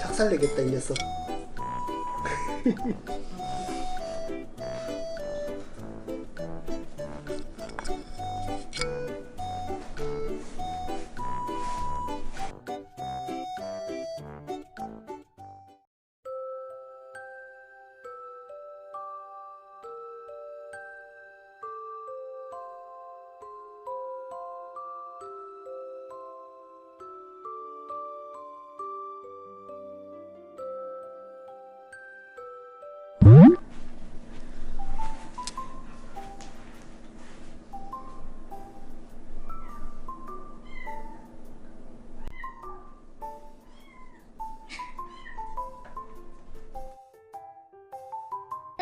작살내겠다 이래서